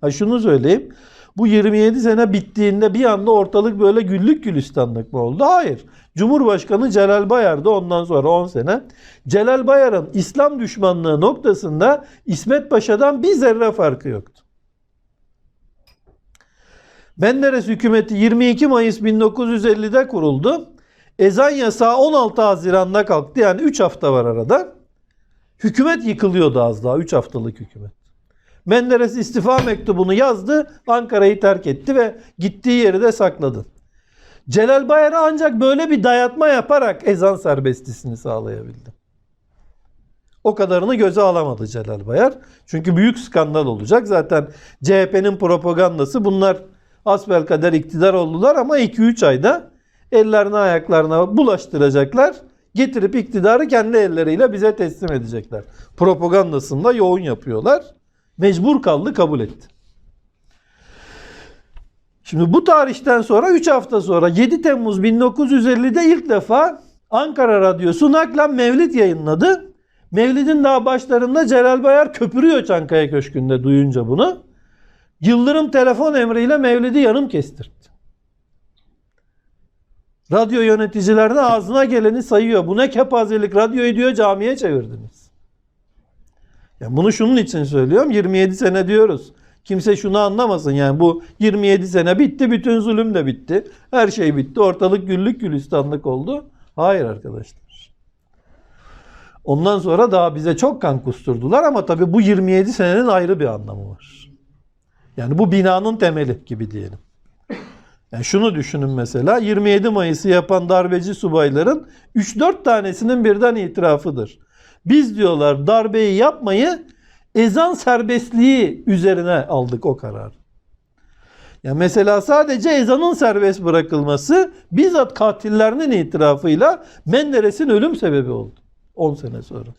Ha şunu söyleyeyim. Bu 27 sene bittiğinde bir anda ortalık böyle güllük gülistanlık mı oldu? Hayır. Cumhurbaşkanı Celal Bayar da ondan sonra 10 sene Celal Bayar'ın İslam düşmanlığı noktasında İsmet Paşa'dan bir zerre farkı yoktu. Menderes hükümeti 22 Mayıs 1950'de kuruldu. Ezan yasağı 16 Haziran'da kalktı. Yani 3 hafta var arada. Hükümet yıkılıyordu az daha. 3 haftalık hükümet. Menderes istifa mektubunu yazdı. Ankara'yı terk etti ve gittiği yeri de sakladı. Celal Bayar'a ancak böyle bir dayatma yaparak ezan serbestisini sağlayabildi. O kadarını göze alamadı Celal Bayar. Çünkü büyük skandal olacak. Zaten CHP'nin propagandası bunlar asbelkader iktidar oldular ama 2-3 ayda ellerine ayaklarına bulaştıracaklar. Getirip iktidarı kendi elleriyle bize teslim edecekler. Propagandasını da yoğun yapıyorlar. Mecbur kaldı kabul etti. Şimdi bu tarihten sonra 3 hafta sonra 7 Temmuz 1950'de ilk defa Ankara Radyosu naklen Mevlid yayınladı. Mevlid'in daha başlarında Celal Bayar köpürüyor Çankaya Köşkü'nde duyunca bunu. Yıldırım telefon emriyle Mevlid'i yarım kestirdi. Radyo yöneticilerine ağzına geleni sayıyor. Bu ne kepazelik radyoyu diyor camiye çevirdiniz. Ya bunu şunun için söylüyorum. 27 sene diyoruz. Kimse şunu anlamasın. Yani bu 27 sene bitti. Bütün zulüm de bitti. Her şey bitti. Ortalık güllük gülistanlık oldu. Hayır arkadaşlar. Ondan sonra daha bize çok kan kusturdular ama tabii bu 27 senenin ayrı bir anlamı var. Yani bu binanın temeli gibi diyelim. Yani şunu düşünün mesela 27 Mayıs'ı yapan darbeci subayların 3-4 tanesinin birden itirafıdır. Biz diyorlar darbeyi yapmayı ezan serbestliği üzerine aldık o karar. Ya mesela sadece ezanın serbest bırakılması bizzat katillerinin itirafıyla Menderes'in ölüm sebebi oldu 10 sene sonra.